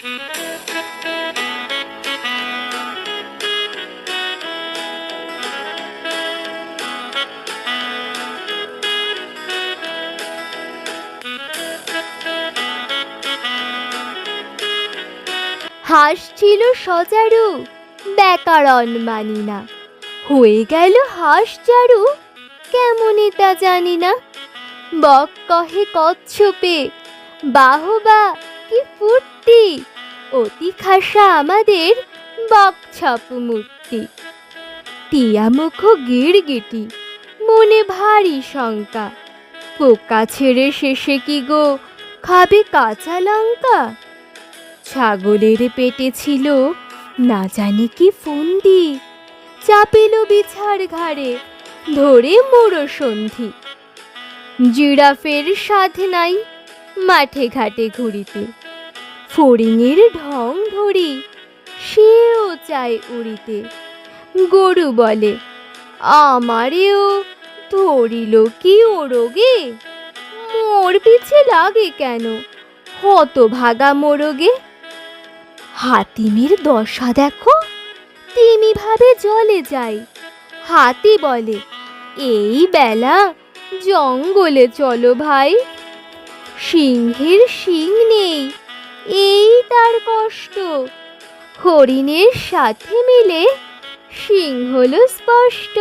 হাঁস ছিল সজারু, ব্যাকরণ মানি না। হয়ে গেল হাস চারু কেমনই তা জানি না। বক কহে কচ্ছপে, বাহবা কি ফুর্তি। অতি খাসা আমাদের বক ছাপ মূর্তি। টিয়া মুখ গিরগিটি মনে ভারী শঙ্কা। পোকা ছেড়ে শেষে কি গো, খাবে কাঁচা লঙ্কা? ছাগলের পেটে ছিল না জানি কি ফন্দি। চাপিল বিছার ঘাড়ে ধরে মোড়ো সন্ধি। জিরাফের সাধ নাই মাঠে ঘাটে ঘুরিতে। ফড়িংয়ের ঢং ধরি, সেও চায় উড়িতে। গরু বলে, আমারেও ধরিল কি ওরগে মোর পিছে লাগে কেন? হত ভাগা মোরগে হাতিমের দশা দেখো তিমি ভাবে জলে যাই হাতি বলে, এই বেলা জঙ্গলে চলো ভাই, সিংহের শিং নেই এই তার কষ্ট। হরিণের সাথে মিলে সিংহল স্পষ্ট।